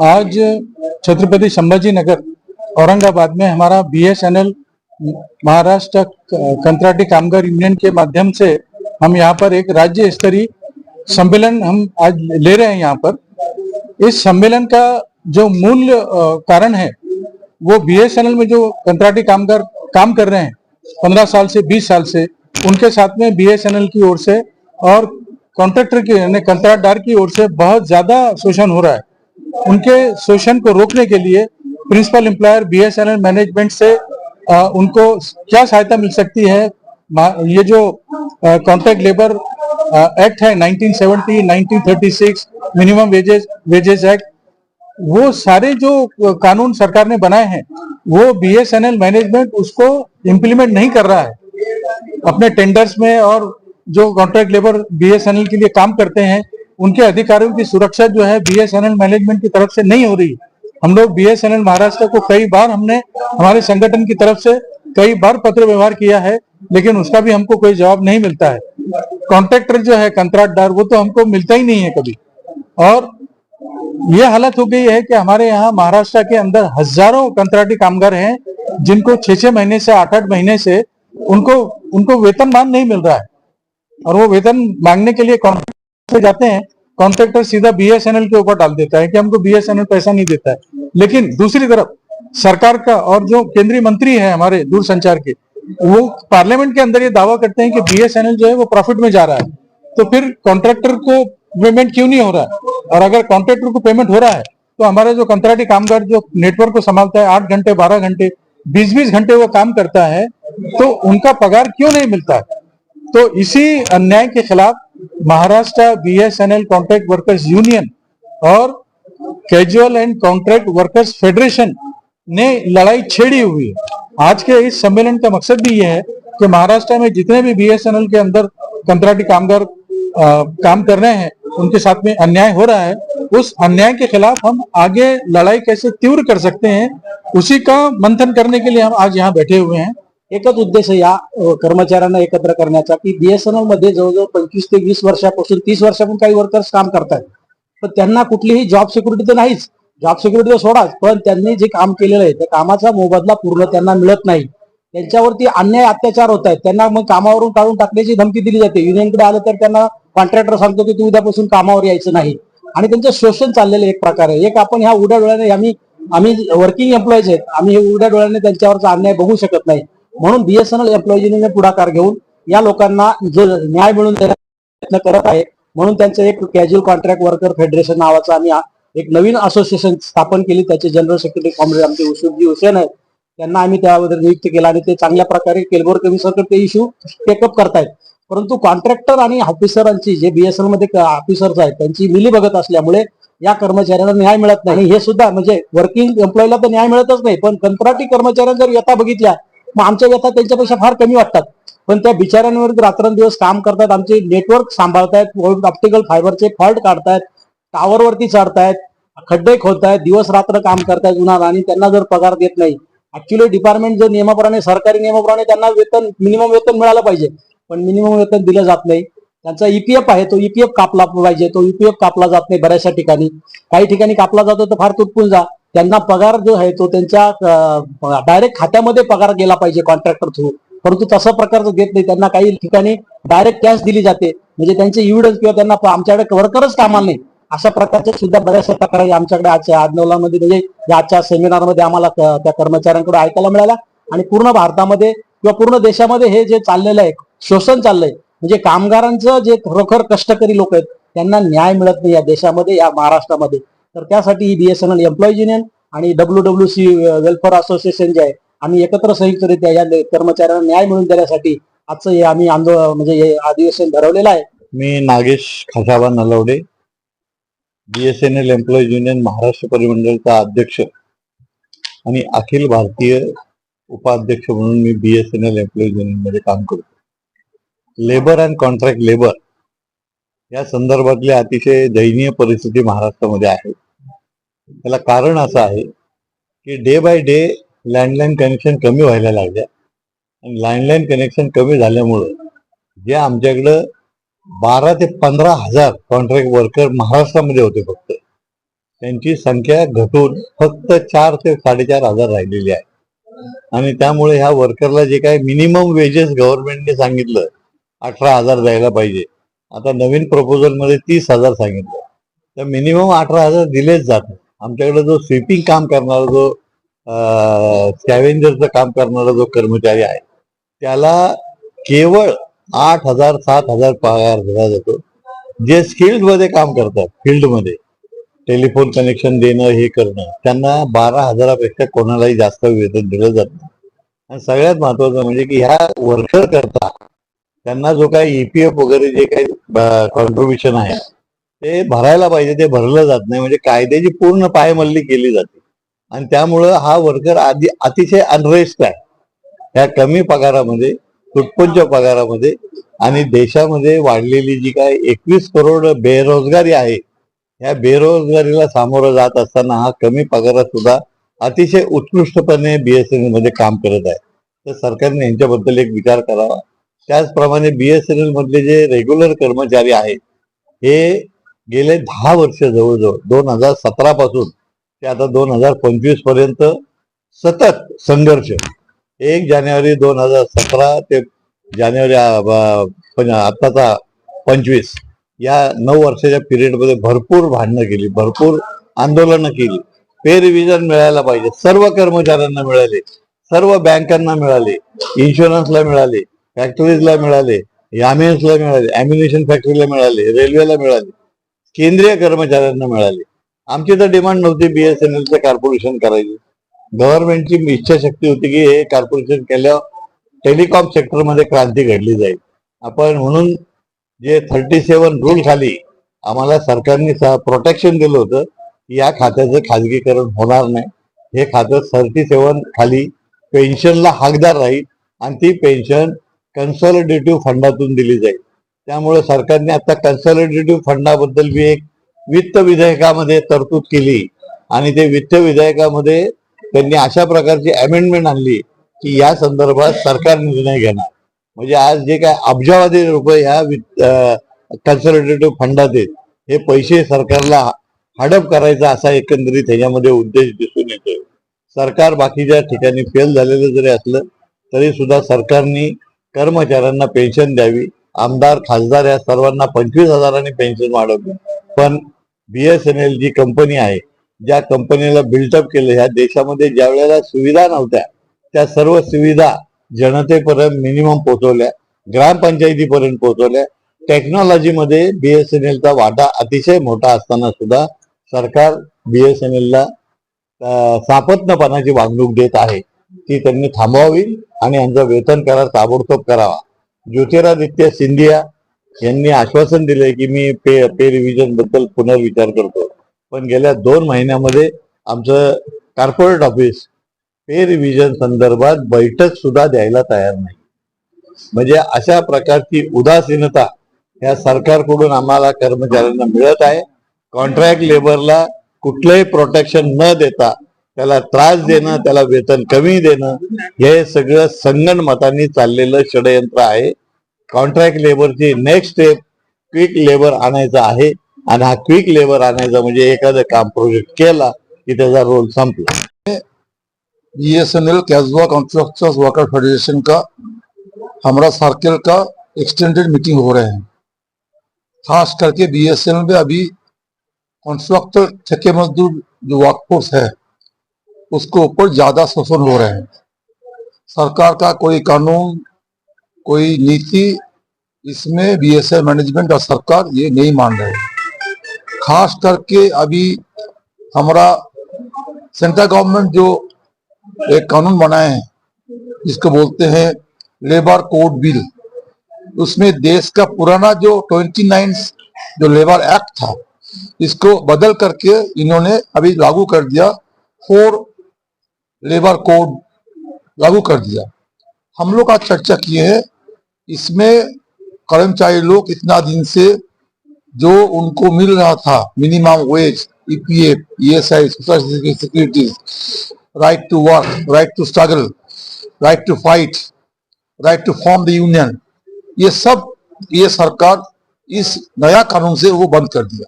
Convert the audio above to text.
आज छत्रपति संभाजी नगर, औरंगाबाद में हमारा बीएसएनएल महाराष्ट्र कंत्राटी कामगार यूनियन के माध्यम से हम यहाँ पर एक राज्य स्तरीय सम्मेलन हम आज ले रहे हैं यहाँ पर। इस सम्मेलन का जो मूल कारण है, वो बीएसएनएल में जो कंत्राटी कामगार काम कर रहे हैं, पंद्रह साल से, बीस साल से, उनके साथ में बीएसएनएल की ओर से और कॉन्ट्रैक्टर की, यानी कंत्राटदार की ओर से बहुत ज़्यादा शोषण हो रहा है। उनके शोषण को रोकने के लिए प्रिंसिपल एम्प्लॉयर बीएसएनएल मैनेजमेंट से अ, उनको क्या सहायता मिल सकती है? ये जो कॉन्ट्रैक्ट लेबर एक्ट है 1970 1936 मिनिमम वेजेस वेजेस एक्ट वो सारे जो कानून सरकार ने बनाए हैं वो बीएसएनएल मैनेजमेंट उसको इम्प्लीमेंट नहीं कर रहा है। अपने टेंडर्स में और जो कॉन्ट्रैक्ट लेबर बीएसएनएल के लिए काम करते हैं उनके अधिकारियों की सुरक्षा जो है बीएसएनएल मैनेजमेंट की तरफ़ से नहीं हो रही। हम लोग बीएसएनएल महाराष्ट्र को कई बार हमने, हमारे संगठन की तरफ़ से कई बार पत्र व्यवहार किया है, लेकिन उसका भी हमको कोई जवाब नहीं मिलता है। कॉन्ट्रैक्टर जो है कंत्राटदार वो तो हमको मिलता ही नहीं है कभी। और ये हालत हो गई है कि हमारे यहाँ महाराष्ट्र के अंदर हज़ारों कंत्राटी कामगार हैं, जिनको छह छह महीने से आठ आठ महीने से उनको उनको वेतन वेतनमान नहीं मिल रहा है। और वो वेतन मांगने के लिए कॉन्ट्रैक्टर से जाते हैं कॉन्ट्रैक्टर सीधा बीएसएनएल के ऊपर डाल देता है कि हमको बीएसएनएल पैसा नहीं देता है। लेकिन दूसरी तरफ़, सरकार का और जो केंद्रीय मंत्री है हमारे दूरसंचार के, वो पार्लियामेंट के अंदर ये दावा करते हैं कि बीएसएनएल जो है वो प्रॉफिट में जा रहा है। तो फिर कॉन्ट्रैक्टर को पेमेंट क्यों नहीं हो रहा है? और अगर कॉन्ट्रैक्टर को पेमेंट हो रहा है तो हमारा जो कंत्राटी कामगार जो नेटवर्क को संभालता है, आठ घंटे, बारह घंटे बीस बीस घंटे वो काम करता है तो उनका पगार क्यों नहीं मिलता? तो इसी अन्याय के खिलाफ Maharashtra BSNL contract workers union और casual and contract workers federation ने लड़ाई छेड़ी हुई है। आज के इस सम्मेलन का मकसद भी यह है कि महाराष्ट्र में जितने भी बीएसएनएल के अंदर कंत्राटी कामगार काम कर रहे हैं, उनके साथ में अन्याय हो रहा है, उस अन्याय के खिलाफ हम आगे लड़ाई कैसे तीव्र कर सकते हैं, उसी का मंथन करने के लिए हम आज यहाँ बैठे हुए हैं। एकच उद्देश आहे या कर्मचाऱ्यांना एकत्र करण्याचा की बीएसएनएलमध्ये जवळजवळ पंचवीस ते वीस वर्षापासून तीस वर्षापासून काही वर्कर्स काम करतात पण त्यांना कुठलीही जॉब सिक्युरिटी तर नाहीच. जॉब सिक्युरिटी तर सोडाच पण त्यांनी जे काम केलेलं आहे त्या कामाचा मोबदला पूर्ण त्यांना मिळत नाही. त्यांच्यावरती अन्याय अत्याचार होत आहेत. त्यांना मग कामावरून काढून टाकण्याची धमकी दिली जाते. युनियनकडे आलं तर त्यांना कॉन्ट्रॅक्टर सांगतो की तू उद्यापासून कामावर यायचं नाही. आणि त्यांचं शोषण चाललेलं एक प्रकार आहे. एक आपण ह्या उड्या डोळ्याने आम्ही आम्ही वर्किंग एम्प्लॉईज आहेत. आम्ही हे उड्या डोळ्याने त्यांच्यावरचा अन्याय बघू शकत नाही. म्हणून बीएसएनएल एम्प्लॉईजीने पुढाकार घेऊन या लोकांना जो न्याय मिळून प्रयत्न करत आहे म्हणून त्यांचं एक कॅज्युअल कॉन्ट्रॅक्ट वर्कर फेडरेशन नावाचं आम्ही एक नवीन असोसिएशन स्थापन केली. त्याचे जनरल सेक्रेटरी कॉम्रेड आमचे उसूफजी हुसेन आहेत. त्यांना आम्ही त्याबद्दल नियुक्त केला आणि ते चांगल्या प्रकारे केलबोर कमिशनकडे ते इश्यू टेकअप करतायत. परंतु कॉन्ट्रॅक्टर आणि ऑफिसरांची जे बीएसएलमध्ये ऑफिसर्स आहेत त्यांची मिली बघत असल्यामुळे या कर्मचाऱ्यांना न्याय मिळत नाही. हे सुद्धा म्हणजे वर्किंग एम्प्लॉईला तर न्याय मिळतच नाही पण कंत्राटी कर्मचाऱ्यांना जर यथा बघितल्या मग आमच्या व्यथा त्यांच्यापेक्षा फार कमी वाटतात. पण त्या बिचाऱ्यांवर रात्रंदिवस काम करतात आमचे नेटवर्क सांभाळतायत ऑप्टिकल फायबरचे फॉल्ट काढतायत टावरवरती चढतायत खड्डे खोदतायत दिवस रात्र काम करतायत उन्हात आणि त्यांना जर पगार देत नाही. ऍक्च्युली डिपार्टमेंट जर नियमाप्रमाणे सरकारी नियमाप्रमाणे त्यांना वेतन मिनिमम वेतन मिळालं पाहिजे. पण मिनिमम वेतन दिलं जात नाही. त्यांचा ईपीएफ आहे तो ईपीएफ कापला पाहिजे तो ईपीएफ कापला जात नाही बऱ्याचशा ठिकाणी. काही ठिकाणी कापला जातो तर फार तुटपून जा त्यांना पगार जो आहे तो त्यांच्या डायरेक्ट खात्यामध्ये पगार गेला पाहिजे कॉन्ट्रॅक्टर थ्रू परंतु तसा प्रकारचं देत नाही त्यांना काही ठिकाणी डायरेक्ट कॅश दिली जाते. म्हणजे त्यांचे इव्हिडन्स किंवा त्यांना आमच्याकडे वर्करच कामाला नाही. अशा प्रकारच्या सुद्धा बऱ्याचशा तक्रारी आमच्याकडे आजच्या आंदोलनामध्ये म्हणजे आजच्या सेमिनारमध्ये आम्हाला त्या कर्मचाऱ्यांकडे ऐकायला मिळाल्या आणि पूर्ण भारतामध्ये किंवा पूर्ण देशामध्ये हे जे चाललेलं आहे शोषण चाललंय म्हणजे कामगारांचं जे खरोखर कष्टकरी लोक आहेत त्यांना न्याय मिळत नाही या देशामध्ये या महाराष्ट्रामध्ये. तर त्यासाठी ही बीएसएनएल एम्प्लॉई युनियन आणि W W C welfare association जे आहे आम्ही एकत्र संयुक्तरित्या या कर्मचाऱ्यांना न्याय मिळवून देण्यासाठी आजचं हे आम्ही आंदोलन म्हणजे हे अधिवेशन भरवलेलं आहे. मी Nagesh Khasaba Nalawade BSNL employees union Maharashtra परिमंडळचा अध्यक्ष आणि अखिल भारतीय उपाध्यक्ष म्हणून मी बीएसएनएल एम्प्लॉईज युनियनमध्ये काम करतो. लेबर अँड कॉन्ट्रॅक्ट लेबर या संदर्भातली अतिशय दयनीय परिस्थिती महाराष्ट्रामध्ये आहे. त्याला कारण असं आहे की day by day landline connection कमी व्हायला लागल्या. आणि लँडलाईन कनेक्शन कमी झाल्यामुळं जे आमच्याकडं बारा ते पंधरा हजार कॉन्ट्रॅक्ट वर्कर महाराष्ट्रामध्ये होते फक्त. त्यांची संख्या घटून फक्त चार ते साडेचार हजार राहिलेली आहे. आणि त्यामुळे ह्या वर्करला जे काय मिनिमम वेजेस गव्हर्नमेंटने सांगितलं अठरा हजार द्यायला पाहिजे. आता नवीन प्रपोजलमध्ये तीस हजार सांगितलं. तर मिनिमम अठरा हजार दिलेच जात आमच्याकडे जो स्वीपिंग काम करणारा जो स्कॅव्हेंजरचं काम करणारा जो कर्मचारी आहे त्याला केवळ आठ हजार सात हजार पगार दिला जातो. जे स्किल्डमध्ये काम करतात फील्डमध्ये टेलिफोन कनेक्शन देणं हे करणं त्यांना बारा हजारापेक्षा कोणालाही जास्त वेतन दिलं जात नाही. आणि सगळ्यात महत्वाचं म्हणजे की ह्या वर्कर करता त्यांना जो काही ईपीएफ वगैरे जे काही कॉन्ट्रीब्युशन आहे ते भरायला पाहिजे ते भरलं जात नाही. म्हणजे कायद्याची पूर्ण पायमल्ली केली जाते. आणि त्यामुळं हा वर्कर आधी अतिशय अनरेस्ट आहे. ह्या कमी पगारामध्ये तुटपुंज पगारामध्ये आणि देशामध्ये वाढलेली जी काय एकवीस करोड बेरोजगारी आहे ह्या बेरोजगारीला सामोरं जात असताना हा कमी पगारात सुद्धा अतिशय उत्कृष्टपणे बीएसएनएलमध्ये काम करत आहे. तर सरकारने यांच्याबद्दल एक विचार करावा. त्याचप्रमाणे बीएसएनएल मधले जे रेग्युलर कर्मचारी आहेत हे गेले दहा वर्ष जवळजवळ दोन हजार सतरा पासून ते आता दोन हजार पंचवीसपर्यंत सतत संघर्ष. एक जानेवारी दोन हजार सतरा ते जानेवारी पण आताचा पंचवीस या नऊ वर्षाच्या पिरियडमध्ये भरपूर भांडणं केली भरपूर आंदोलनं केली. पे रिव्हिजन मिळायला पाहिजे सर्व कर्मचाऱ्यांना मिळाले सर्व बँकांना मिळाले इन्शुरन्सला मिळाले फॅक्टरीजला मिळाले यामेन्सला मिळाले अॅम्युनेशन फॅक्टरीला मिळाले रेल्वेला मिळाले केंद्रीय कर्मचाऱ्यांना मिळाले. आमची तर डिमांड नव्हती बीएसएनएलचं कॉर्पोरेशन करायची. गव्हर्नमेंटची इच्छाशक्ती होती की हे कॉर्पोरेशन केल्यावर टेलिकॉम सेक्टरमध्ये क्रांती घडली जाईल. आपण म्हणून जे थर्टी सेवन रूल खाली आम्हाला सरकारने प्रोटेक्शन दिलं होतं की या खात्याचं खाजगीकरण होणार नाही. हे खातं थर्टी सेवन खाली पेन्शनला हकदार राहील आणि ती पेन्शन कन्सॉलिडेटिव्ह फंडातून दिली जाईल. त्यामुळे सरकारने आता कन्सॉलिडेटिव्ह फंडाबद्दल बी एक वित्त विधेयकामध्ये तरतूद केली. आणि ते वित्त विधेयकामध्ये त्यांनी अशा प्रकारची अमेंडमेंट आणली की या संदर्भात सरकार निर्णय घेणार. म्हणजे आज जे काय अब्जावधी रुपये ह्या कन्सल्टेटिव्ह फंडात आहेत हे पैसे सरकारला हडप करायचा असा एकंदरीत ह्याच्यामध्ये उद्देश दिसून येतोय. सरकार बाकीच्या ठिकाणी फेल झालेलं जरी असलं तरी सुद्धा सरकारने कर्मचाऱ्यांना पेन्शन द्यावी. आमदार खासदार या सर्वांना पंचवीस हजारांनी पेन्शन वाढवली पण बीएसएनएल जी कंपनी आहे ज्या कंपनीला बिल्टअप केलं ह्या देशामध्ये ज्या वेळेला सुविधा नव्हत्या त्या सर्व सुविधा जनतेपर्यंत मिनिमम पोहोचवल्या ग्रामपंचायतीपर्यंत पोहोचवल्या. टेक्नॉलॉजीमध्ये बीएसएनएलचा वाटा अतिशय मोठा असताना सुद्धा सरकार बीएसएनएलला सापत्नपणाची वागणूक देत आहे. ती त्यांनी थांबवावी आणि यांचा वेतन करार ताबडतोब करावा. ज्योतिरादित्य सिंधिया यांनी आश्वासन दिले की मी पे पे रिव्हिजनबद्दल पुनर्विचार करतो. पण गेल्या दोन महिन्यामध्ये आमचं कॉर्पोरेट ऑफिस पे रिव्हिजन संदर्भात बैठक सुद्धा द्यायला तयार नाही. म्हणजे अशा प्रकारची उदासीनता या सरकारकडून आम्हाला कर्मचाऱ्यांना मिळत आहे. कॉन्ट्रॅक्ट लेबरला कुठलंही प्रोटेक्शन न देता त्याला त्रास देणं त्याला वेतन कमी देणं हे सगळं संगणमतानी चाललेलं षडयंत्र आहे. कॉन्ट्रॅक्ट लेबरची नेक्स्ट स्टेप क्विक लेबर आणायचा आहे. आणि हा क्विक लेबर आणायचा म्हणजे एखादं काम प्रोजेक्ट केला की त्याचा रोल संपला. BSNL casual contractors worker federation का हमारा सर्कल का एक्सटेंडेड मीटिंग हो रहे हैं। खास करके बीएसएनएल में अभी कॉन्ट्रैक्टर ठेके मजदूर जो वर्कफोर्स है उसके ऊपर ज़्यादा शोषण हो रहे हैं। सरकार का कोई कानून, कोई नीति इसमें बीएसएल मैनेजमेंट और सरकार ये नहीं मान रहे खास करके अभी हमारा सेंट्रल गवर्नमेंट जो एक कानून बनाए हैं, जिसको बोलते हैं लेबर कोड बिल उसमें देश का पुराना जो 29 जो लेबर एक्ट था, इसको बदल करके इन्होंने अभी लागू कर दिया। फोर लेबर कोड लागू कर दिया हम लोग आज चर्चा किए हैं इसमें कर्मचारी लोग इतना दिन से जो उनको मिल रहा था minimum wage EPF ESI social security right to work, right to struggle, right to fight, right to form the union. ये सब ये सरकार इस नया कानून से वो बंद कर दिया